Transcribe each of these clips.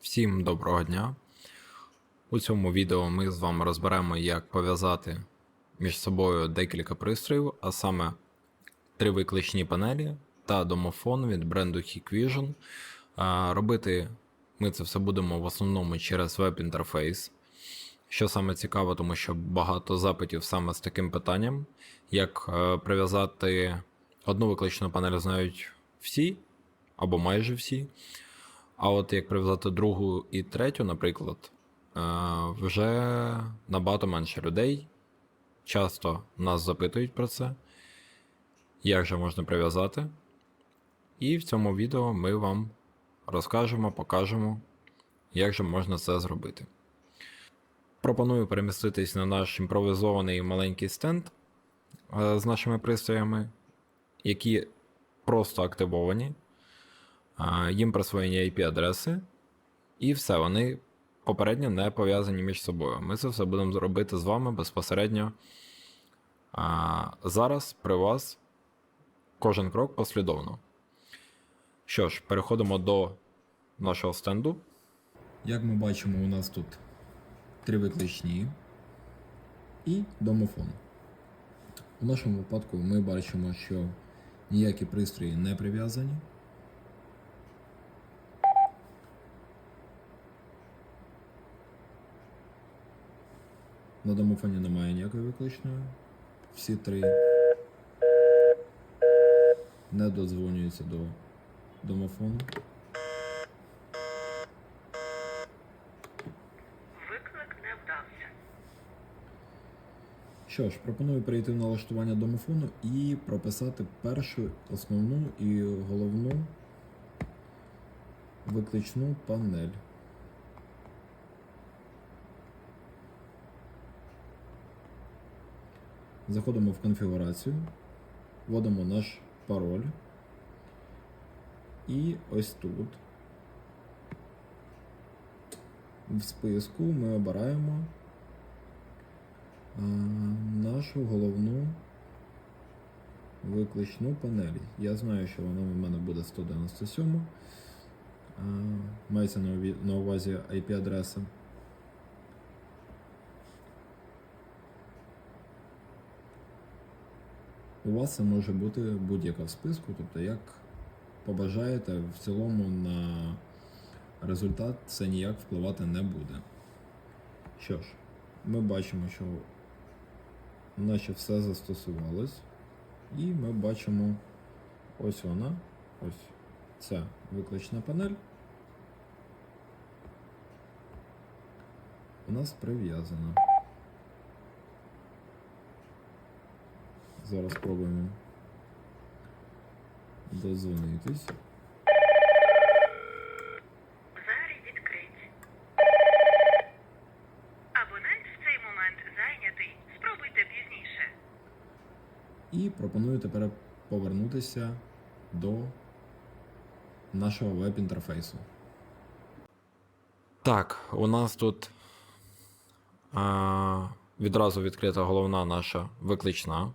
Всім доброго дня! У цьому відео ми з вами розберемо, як пов'язати між собою декілька пристроїв, а саме три викличні панелі та домофон від бренду Hikvision. Робити ми це все будемо в основному через веб-інтерфейс. Що саме цікаво, тому що багато запитів саме з таким питанням, як е, прив'язати одну викличну панель знають всі або майже всі. А от як прив'язати другу і третю, наприклад, е, вже набагато менше людей. Часто нас запитують про це, як же можна прив'язати. І в цьому відео ми вам розкажемо, покажемо, як же можна це зробити. Пропоную переміститись на наш імпровізований маленький стенд е, з нашими пристроями, які просто активовані. Їм присвоєні IP-адреси, і все, вони попередньо не пов'язані між собою. Ми це все будемо зробити з вами безпосередньо. Зараз при вас кожен крок послідовно. Що ж, переходимо до нашого стенду. Як ми бачимо, у нас тут три викличні і домофон. У нашому випадку ми бачимо, що ніякі пристрої не прив'язані. На домофоні немає ніякої викличної. Всі три не додзвонюються до домофону. Виклик не вдався. Що ж, пропоную перейти в налаштування домофону і прописати першу основну і головну викличну панель. Заходимо в конфігурацію, вводимо наш пароль. І ось тут в списку ми обираємо нашу головну викличну панель. Я знаю, що вона в мене буде 197. А, мається на увазі IP-адреса. У вас це може бути будь-яка в списку, тобто як побажаєте, в цілому на результат це ніяк впливати не буде. Що ж, ми бачимо, що наче все застосувалось. І ми бачимо ось вона, ось ця виклична панель. У нас прив'язана. Зараз спробуємо дозвонитись. Двері відкриті. Абонент в цей момент зайнятий. Спробуйте пізніше. І пропоную тепер повернутися до нашого веб-інтерфейсу. Так, у нас тут а, відразу відкрита головна наша виклична.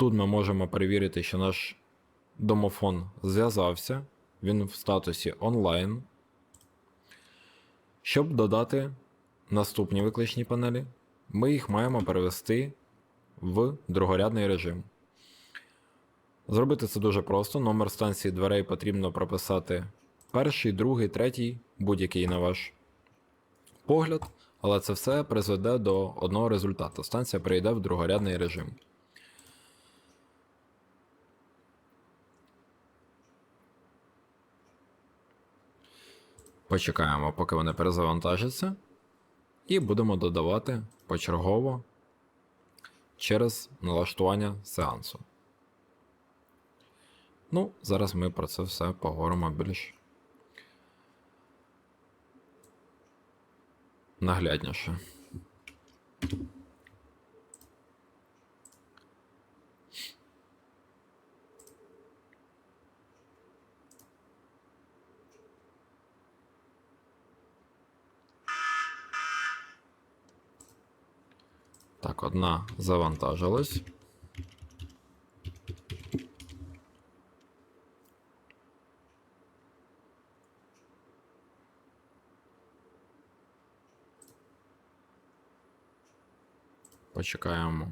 Тут ми можемо перевірити, що наш домофон зв'язався, він в статусі онлайн. Щоб додати наступні викличні панелі, ми їх маємо перевести в другорядний режим. Зробити це дуже просто. Номер станції дверей потрібно прописати перший, другий, третій, будь-який на ваш погляд, але це все призведе до одного результату. Станція перейде в другорядний режим. Почекаємо, поки вони перезавантажаться, і будемо додавати почергово через налаштування сеансу. Ну, зараз ми про це все поговоримо більш наглядніше. Так, одна завантажилась. Почекаємо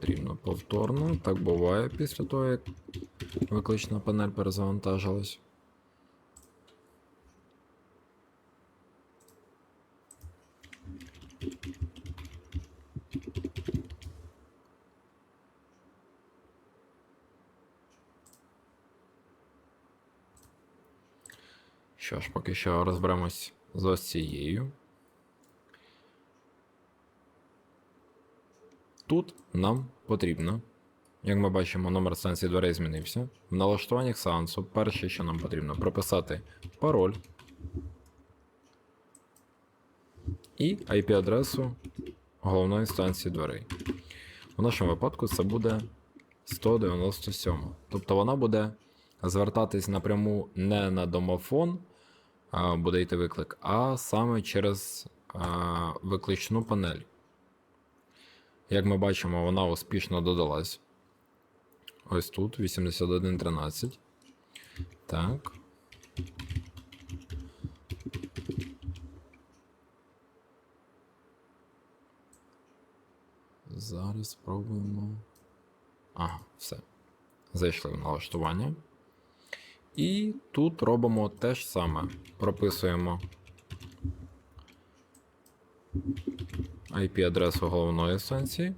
потрібно повторно. Так буває після того, як виклична панель перезавантажилась. Що ж, поки що розберемось з ось цією. Тут нам потрібно, як ми бачимо, номер станції дверей змінився. В налаштуваннях сеансу перше, що нам потрібно, прописати пароль і IP-адресу головної станції дверей. В нашому випадку це буде 197. Тобто вона буде звертатись напряму не на домофон, буде йти виклик, а саме через викличну панель. Як ми бачимо, вона успішно додалась. Ось тут 8113. Так. Зараз спробуємо. Ага, все. Зайшли в налаштування. І тут робимо те ж саме. Прописуємо IP-адресу головної станції.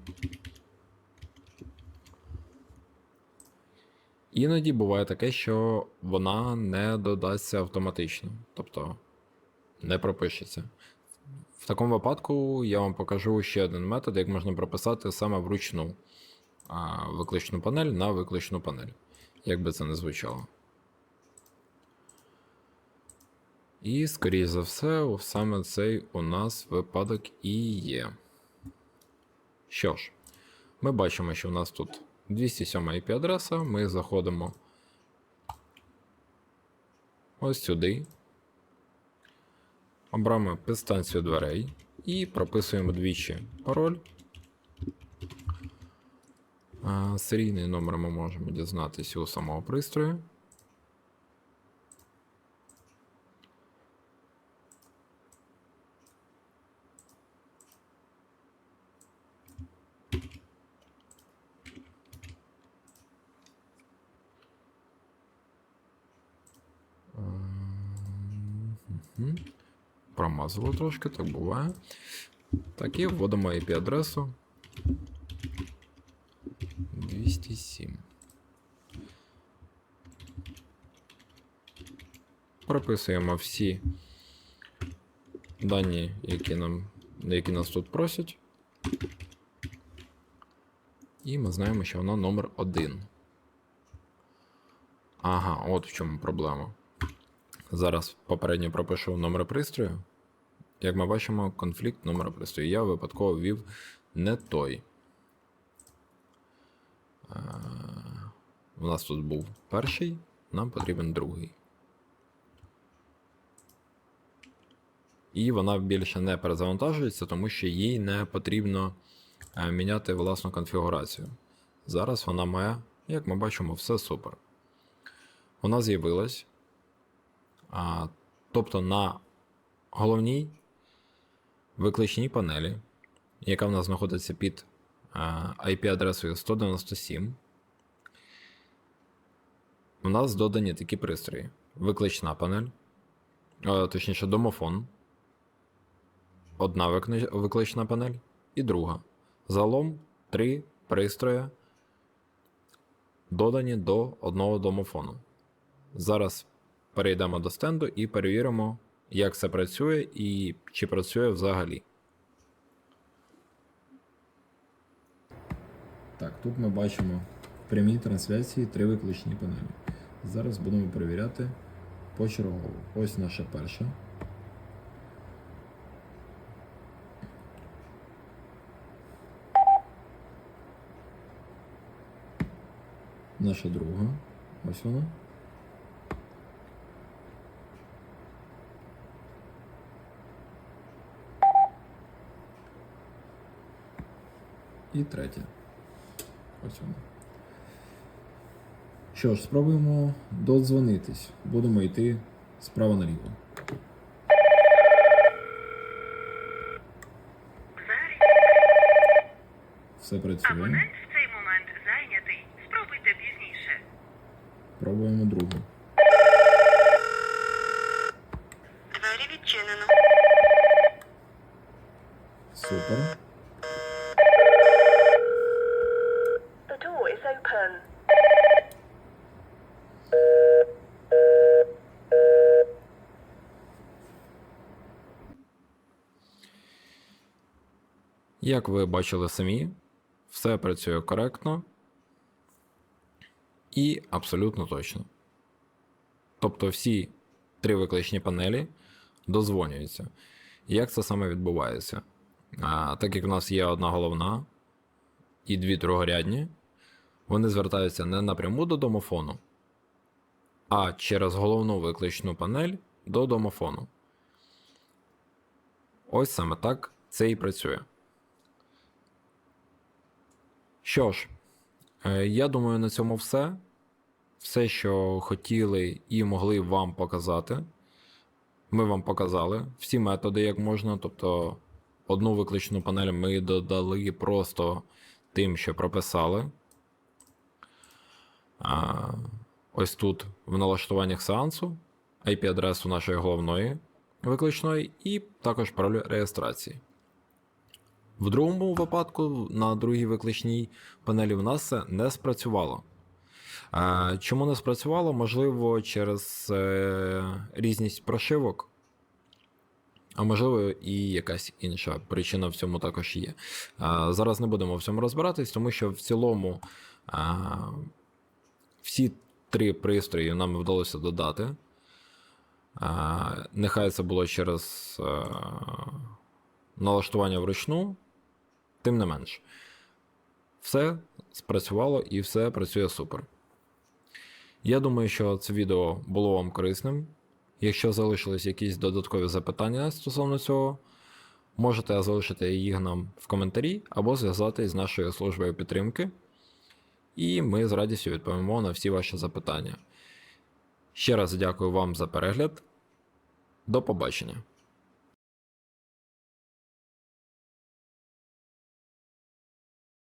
Іноді буває таке, що вона не додасться автоматично, тобто не пропишеться. В такому випадку я вам покажу ще один метод, як можна прописати саме вручну викличну панель на викличну панель. Як би це не звучало. І, скоріш за все, саме цей у нас випадок і є. Що ж, ми бачимо, що у нас тут 207 IP-адреса. Ми заходимо ось сюди. Обираємо підстанцію дверей і прописуємо двічі пароль. Серійний номер ми можемо дізнатися у самого пристрою. Промазало трошки, так буває. Так, і вводимо IP-адресу 207. Прописуємо всі дані, які, нам, які нас тут просять. І ми знаємо, що вона номер 1. Ага, от в чому проблема. Зараз попередньо пропишу номер пристрою. Як ми бачимо, конфлікт номера пристрою. Я випадково ввів не той. Е, У нас тут був перший, нам потрібен другий. І вона більше не перезавантажується, тому що їй не потрібно е, міняти власну конфігурацію. Зараз вона має, як ми бачимо, все супер. Вона з'явилась. Тобто на головній викличній панелі, яка в нас знаходиться під IP-адресою 197, у нас додані такі пристрої: виклична панель, точніше, домофон, одна виклична панель і друга. Загалом три пристрої додані до одного домофону. Зараз перейдемо до стенду і перевіримо, як це працює і чи працює взагалі. Так, тут ми бачимо в прямій трансляції три виключні панелі. Зараз будемо перевіряти почергово. Ось наша перша. Наша друга. Ось вона. І третя. Ось вона. Що ж, спробуємо додзвонитись. Будемо йти справа наліво. Все працює. абонент в цей момент зайнятий. Спробуйте пізніше. Пробуємо другу. Як ви бачили самі, все працює коректно і абсолютно точно. Тобто всі три викличні панелі дозвонюються. Як це саме відбувається? А, так як в нас є одна головна і дві другорядні, вони звертаються не напряму до домофону, а через головну викличну панель до домофону. Ось саме так це і працює. Що ж, е, я думаю, на цьому все. Все, що хотіли і могли вам показати. Ми вам показали всі методи, як можна. Тобто, одну викличну панель ми додали просто тим, що прописали. А, ось тут в налаштуваннях сеансу, IP-адресу нашої головної викличної, і також пароль реєстрації. В другому випадку на другій викличній панелі в нас це не спрацювало. Е, Чому не спрацювало? Можливо, через е, різність прошивок, а можливо, і якась інша причина в цьому також є. Е, Зараз не будемо в цьому розбиратись, тому що в цілому всі три пристрої нам вдалося додати. Нехай це було через налаштування вручну, тим не менш, все спрацювало і все працює супер. Я думаю, що це відео було вам корисним. Якщо залишились якісь додаткові запитання стосовно цього, можете залишити їх нам в коментарі або зв'язатись з нашою службою підтримки. І ми з радістю відповімо на всі ваші запитання. Ще раз дякую вам за перегляд. До побачення!